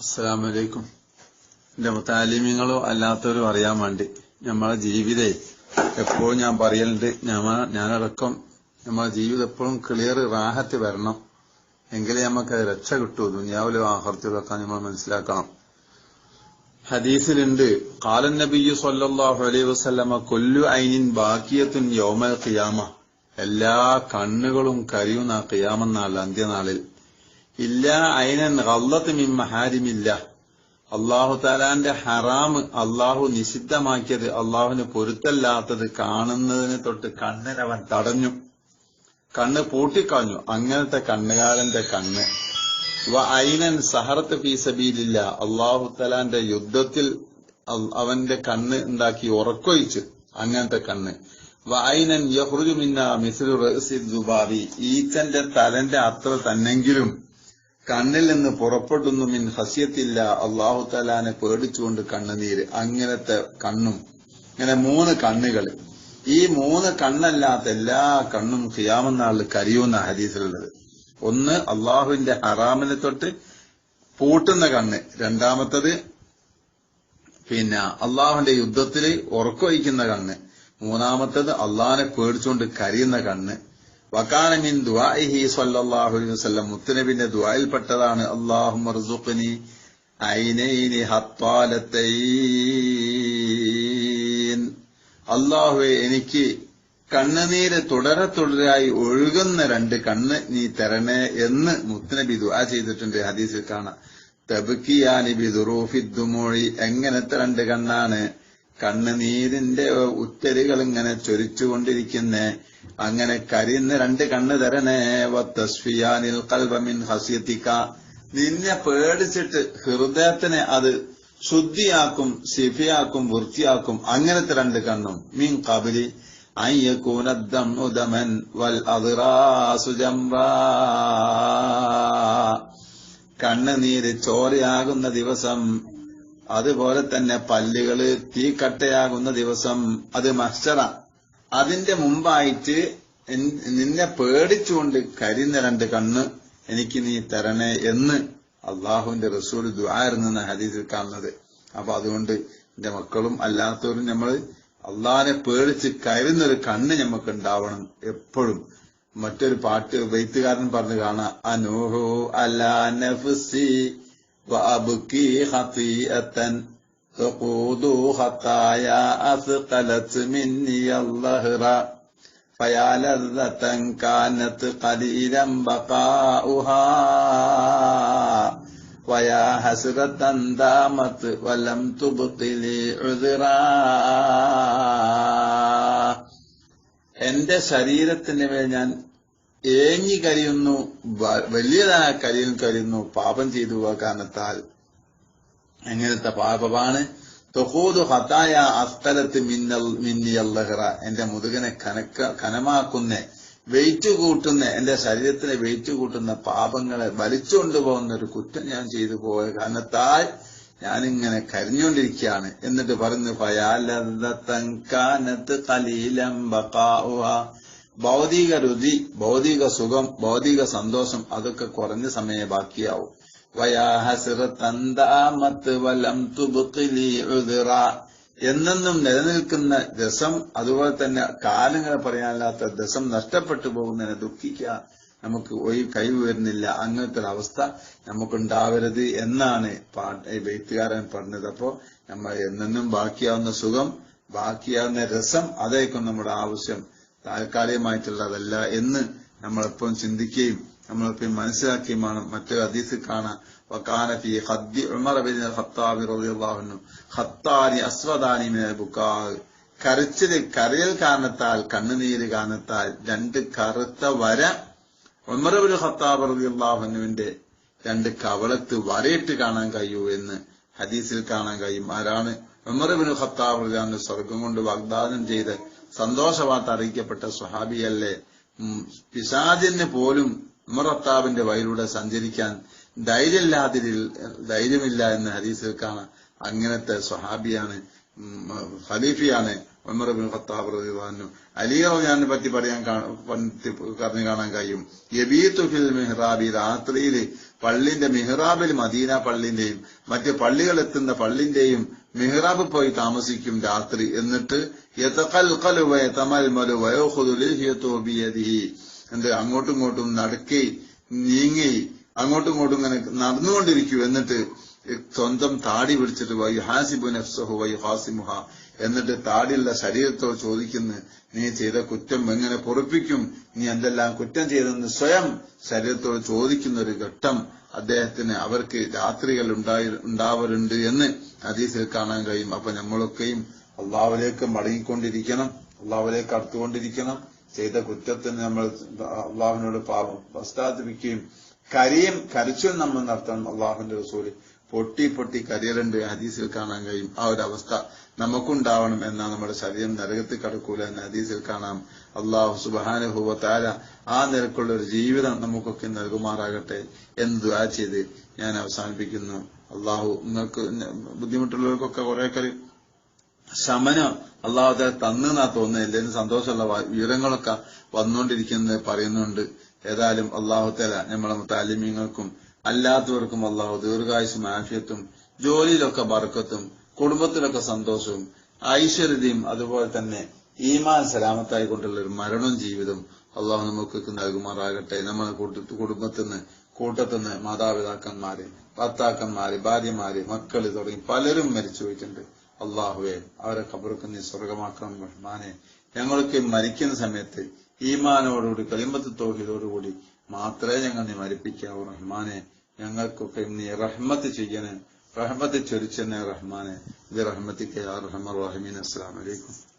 അസ്സലാമു അലൈക്കും എന്റെ മുത്താലിമ്യങ്ങളോ അല്ലാത്തവരും അറിയാൻ വേണ്ടി നമ്മളെ ജീവിതേ എപ്പോഴും ഞാൻ പറയലുണ്ട് ഞാനടക്കം നമ്മളെ ജീവിതം എപ്പോഴും ക്ലിയർ റാഹത്ത് വരണം. എങ്കിലേ നമുക്ക് രക്ഷ കിട്ടൂ ദുനിയാവിലും ആഹർത്തിലൊക്കെ നമ്മൾ മനസ്സിലാക്കണം. ഹദീസിലുണ്ട് കാലൻ നബിയു സല്ലല്ലാഹു അലൈഹി വസല്ലമ കൊല്ലു ഐനിൻ ബാക്കിയത്തുൻ യൗമൽ ഖിയാമ. എല്ലാ കണ്ണുകളും കരിയുന്ന ഖിയാമെന്നാൾ അന്ത്യനാളിൽ. ഇല്ല ഐനൻ ഗല്ലത്ത് മിൻ മഹാരിമില്ല. അള്ളാഹു താലാന്റെ ഹറാം അള്ളാഹു നിഷിദ്ധമാക്കിയത് അള്ളാഹുവിന് പൊരുത്തല്ലാത്തത് കാണുന്നതിന് തൊട്ട് കണ്ണിനവൻ തടഞ്ഞു. കണ്ണ് പൂട്ടിക്കളഞ്ഞു. അങ്ങനത്തെ കണ്ണുകാരന്റെ കണ്ണ്. വ ഐനൻ സഹറത്ത് ഫീസബീലില്ല അള്ളാഹു തലാന്റെ യുദ്ധത്തിൽ അവന്റെ കണ്ണ് ഉണ്ടാക്കി ഉറക്കൊഴിച്ച് അങ്ങനത്തെ കണ്ണ്. വ ഐനൻ യഹ്റുജു മിന്നാ മിസ്ലു റഅസി ദുബാബി ഈച്ചന്റെ തലന്റെ അത്ര തന്നെങ്കിലും കണ്ണിൽ നിന്ന് പുറപ്പെടുന്നു മിൻ ഹസ്യത്തില്ല അള്ളാഹു തലാനെ പേടിച്ചുകൊണ്ട് കണ്ണുനീര്. അങ്ങനത്തെ കണ്ണും. ഇങ്ങനെ മൂന്ന് കണ്ണുകൾ. ഈ മൂന്ന് കണ്ണല്ലാത്ത എല്ലാ കണ്ണും ഖിയാമെന്നാളിൽ കരിയുന്ന ഹദീസിലുള്ളത്. ഒന്ന് അള്ളാഹുവിന്റെ ഹറാമിനെ തൊട്ട് പൂട്ടുന്ന കണ്ണ്. രണ്ടാമത്തത് പിന്നെ അള്ളാഹുവിന്റെ യുദ്ധത്തിൽ ഉറക്കൊഴിക്കുന്ന കണ്ണ്. മൂന്നാമത്തത് അള്ളാഹിനെ പേടിച്ചുകൊണ്ട് കരിയുന്ന കണ്ണ്. വക്കാനമിൻ ദുആഇഹി സല്ലല്ലാഹു അലൈഹി വസല്ലം മുത്തനബിന്റെ ദുആയിൽപ്പെട്ടതാണ് അല്ലാഹുമ്മ മർസുഖ്നി ഐനൈനി ഹത്താലത്തൈൻ. അള്ളാഹുവെ എനിക്ക് കണ്ണുനീര് തുടരെ തുടരായി ഒഴുകുന്ന രണ്ട് കണ്ണ് നീ തരണേ എന്ന് മുത്തനബി ദുആ ചെയ്തിട്ടുണ്ട് ഹദീസിൽ കാണാം. തബുക്കിയാനി ബിദുറൂഫിദ്ദുമോഴി എങ്ങനത്തെ രണ്ട് കണ്ണാണ്? കണ്ണുനീരിന്റെ ഉത്തരുകൾ ഇങ്ങനെ ചൊരിച്ചുകൊണ്ടിരിക്കുന്നേ. അങ്ങനെ കരിന്ന് രണ്ട് കണ്ണ് തരണേ. വത്തസ്ഫിയാനിൽ കൽബമിൻ ഹസിയത്തിക്ക നിന്നെ പേടിച്ചിട്ട് ഹൃദയത്തിനെ അത് ശുദ്ധിയാക്കും സിഫിയാക്കും വൃത്തിയാക്കും അങ്ങനത്തെ രണ്ട് കണ്ണും. മീൻ കബിലി അയ്യക്കൂനദ്ദം ഉദമൻ വൽ അതിറാസുജംറാ കണ്ണുനീര് ചോരയാകുന്ന ദിവസം അതുപോലെ തന്നെ പല്ലുകൾ തീക്കട്ടയാകുന്ന ദിവസം അത് മത്സര അതിന്റെ മുമ്പായിട്ട് നിന്നെ പേടിച്ചുകൊണ്ട് കരിന്ന രണ്ട് കണ്ണ് എനിക്ക് നീ തരണേ എന്ന് അള്ളാഹുവിന്റെ റസൂൽ ദ്വാരുന്ന ഹദീസിൽ കാണുന്നത്. അപ്പൊ അതുകൊണ്ട് എന്റെ മക്കളും അല്ലാത്തവരും നമ്മൾ അള്ളാഹിനെ പേടിച്ച് കരുന്നൊരു കണ്ണ് നമുക്ക് ഉണ്ടാവണം എപ്പോഴും. മറ്റൊരു പാട്ട് വെയ്ത്തുകാരൻ പറഞ്ഞു കാണാം. അനൂഹു അലാ നഫ്സി വഅബ്കി ഖതീഅതൻ تقود خطايا أثقلت مني الظهر فيا لذة كانت قليلا بقاؤها ويا حسرة دامت ولم تبطل عذرا എന്റെ ശരീരത്തിന് മേൽ ഞാൻ ഏങ്ങി കരിയുന്നു വ- വലിയതായ കരിയിൽ കരിയുന്നു പാപം ചെയ്തു പോയ കാരണത്താൽ എങ്ങനത്തെ പാപമാണ്. തൊഹൂദു ഹതായ അസ്തലത്ത് മിന്നൽ മിന്നിയല്ലഹറ. എന്റെ മുതുകനെ കനക്ക കനമാക്കുന്ന വെയിറ്റ് കൂട്ടുന്ന എന്റെ ശരീരത്തിനെ വെയിറ്റ് കൂട്ടുന്ന പാപങ്ങളെ വലിച്ചുകൊണ്ടുപോകുന്ന ഒരു കുറ്റം ഞാൻ ചെയ്തു പോയ കാരണത്താൽ ഞാനിങ്ങനെ കരഞ്ഞുകൊണ്ടിരിക്കുകയാണ്. എന്നിട്ട് പറഞ്ഞു ഫയാലത്ത് കലീലം. ഭൗതിക രുചി ഭൗതിക സുഖം ഭൗതിക സന്തോഷം അതൊക്കെ കുറഞ്ഞ സമയമേ ബാക്കിയാവും. വയാ വലം എന്നെന്നും നിലനിൽക്കുന്ന രസം അതുപോലെ തന്നെ കാലങ്ങൾ പറയാനില്ലാത്ത രസം നഷ്ടപ്പെട്ടു പോകുന്നതിനെ ദുഃഖിക്ക നമുക്ക് ഒരു കഴിവ് വരുന്നില്ല. അങ്ങനത്തെ ഒരു അവസ്ഥ നമുക്കുണ്ടാവരുത് എന്നാണ് എഴുത്തുകാരൻ പറഞ്ഞത്. അപ്പോ നമ്മൾ എന്നെന്നും ബാക്കിയാവുന്ന സുഖം ബാക്കിയാവുന്ന രസം അതായിരിക്കും നമ്മുടെ ആവശ്യം. താൽക്കാലികമായിട്ടുള്ളതല്ല എന്ന് നമ്മളെപ്പോഴും ചിന്തിക്കുകയും നമ്മളെപ്പോഴും മനസ്സിലാക്കുകയും വേണം മറ്റൊരു ഹദീസിൽ കാണാം وكان في خد عمر بن الخطاب رضي الله عنه خطان أسودان من البكاء കരച്ചില് കരയൽ കാരണത്താൽ കണ്ണുനീര് കാരണത്താൽ രണ്ട് കറുത്ത വര ഉമർബുൽ ഖത്താബ് റളിയല്ലാഹുവിന്റെ രണ്ട് കവളത്ത് വരയിട്ട് കാണാൻ കഴിയൂ എന്ന് ഹദീസിൽ കാണാൻ കഴിയും ആരാണ് ഉമർബുൽ ഖത്താബ് റളിയല്ലാഹു സ്വർഗം കൊണ്ട് വാഗ്ദാനം ചെയ്ത് സന്തോഷവാർത്ത അറിയിക്കപ്പെട്ട സ്വഹാബിയല്ലേ ഉം, പിശാചിന് പോലും ഉമർ വയലൂടെ സഞ്ചരിക്കാൻ ധൈര്യമില്ലാതിരി ധൈര്യമില്ല എന്ന് ഹദീസിൽ കാണാം അങ്ങനത്തെ സ്വഹാബിയാണ് ഖലീഫിയാണ് ഉമർ ബിൻ ഖത്താബ് റളിയല്ലാഹു അലി റളിയാനെ പറ്റി പറയാൻ പറഞ്ഞു കാണാൻ കഴിയും. യബീത്തു ഫിൽ മെഹ്റാബി രാത്രിയിൽ പള്ളിന്റെ മെഹ്റാബിൽ മദീന പള്ളിന്റെയും മറ്റ് പള്ളികൾ എത്തുന്ന പള്ളിന്റെയും മെഹ്റാബ് പോയി താമസിക്കും രാത്രി. എന്നിട്ട് യതഖൽഖലു വയതമൽമലു വയഖുദു ലിഹിയതു ബിയദിഹി. എന്ത് അങ്ങോട്ടും ഇങ്ങോട്ടും നടക്കി നീങ്ങി അങ്ങോട്ടും ഇങ്ങോട്ടും ഇങ്ങനെ നടന്നുകൊണ്ടിരിക്കൂ. എന്നിട്ട് സ്വന്തം താടി പിടിച്ചിട്ട് വൈ ഹാസിബു നഫ്സഹു വൈ ഹാസിമുഹ എന്നിട്ട് താടിയുള്ള ശരീരത്തോട് ചോദിക്കുന്നു നീ ചെയ്ത കുറ്റം എങ്ങനെ പൊറപ്പിക്കും? നീ എന്തെല്ലാം കുറ്റം ചെയ്തെന്ന് സ്വയം ശരീരത്തോട് ചോദിക്കുന്ന ഒരു ഘട്ടം അദ്ദേഹത്തിന് അവർക്ക് രാത്രികൾ ഉണ്ടായി ഉണ്ടാവലുണ്ട് എന്ന് അതീസിൽ കാണാൻ കഴിയും. അപ്പൊ നമ്മളൊക്കെയും അള്ളാവിലേക്ക് മടങ്ങിക്കൊണ്ടിരിക്കണം. അള്ളാവിലേക്ക് അടുത്തുകൊണ്ടിരിക്കണം. ചെയ്ത കുറ്റത്തിന് നമ്മൾ അള്ളാഹുവിനോട് പാപം പശ്ചാത്തപിക്കുകയും കരയും കരച്ചും നമ്മൾ നടത്തണം അള്ളാഹുവിന്റെ റസൂൽ. പൊട്ടി പൊട്ടി കരയലുണ്ട്. ഹദീസിൽ കാണാൻ കഴിയും. ആ ഒരു അവസ്ഥ നമുക്കുണ്ടാവണം എന്നാ നമ്മുടെ ശരീരം നരകത്തിൽ കടക്കൂല എന്ന് ഹദീസിൽ കാണാം. അള്ളാഹു സുബാനുഭവ താര ആ നിരക്കുള്ള ഒരു ജീവിതം നമുക്കൊക്കെ നൽകുമാറാകട്ടെ എന്ന് ദുആ ചെയ്ത് ഞാൻ അവസാനിപ്പിക്കുന്നു. അള്ളാഹു നിങ്ങൾക്ക് ബുദ്ധിമുട്ടുള്ളവർക്കൊക്കെ കുറെ കളി ശമനം അള്ളാഹുദ തന്നെന്നാ തോന്നുന്നത്. എല്ലാവരും സന്തോഷമുള്ള വിവരങ്ങളൊക്കെ വന്നുകൊണ്ടിരിക്കുന്നത് പറയുന്നുണ്ട്. ഏതായാലും അള്ളാഹുത്തല നമ്മളെ താലിമ്യങ്ങൾക്കും അല്ലാത്തവർക്കും അള്ളാഹു ദീർഘായുസും ആഫിയത്തും ജോലിയിലൊക്കെ ബർക്കത്തും കുടുംബത്തിലൊക്കെ സന്തോഷവും ഐശ്വര്യതയും അതുപോലെ തന്നെ ഈമാൻ സലാമത്തായി കൊണ്ടുള്ള ഒരു മരണം ജീവിതം അള്ളാഹു നമുക്ക് നൽകുമാറാകട്ടെ. നമ്മളെ കൂട്ട- കുടുംബത്തിന്ന് കൂട്ടത്തിന്ന് മാതാപിതാക്കന്മാര് ഭർത്താക്കന്മാര് ഭാര്യമാര് മക്കൾ തുടങ്ങി പലരും മരിച്ചു പോയിട്ടുണ്ട് അള്ളാഹുവെ അവരെ കബറൊക്കെ നീ സ്വർഗമാക്കണം റഹ്മാനെ. ഞങ്ങൾക്ക് മരിക്കുന്ന സമയത്ത് ഈമാനോടുകൂടി കളിമ്പത്ത് തോഹിതോടുകൂടി മാത്രമേ ഞങ്ങൾ നീ മരിപ്പിക്കാവൂ റഹ്മാനെ. ഞങ്ങൾക്കൊക്കെ നീ റഹ്മത്ത് ചെയ്യണേ. റഹ്മത്ത് ചൊരിച്ചെന്നെ റഹ്മാനെ. ഇത് റഹ്മത്തിക്ക് റഹ്മർ റഹീമീൻ അസ്സലാമലൈക്കും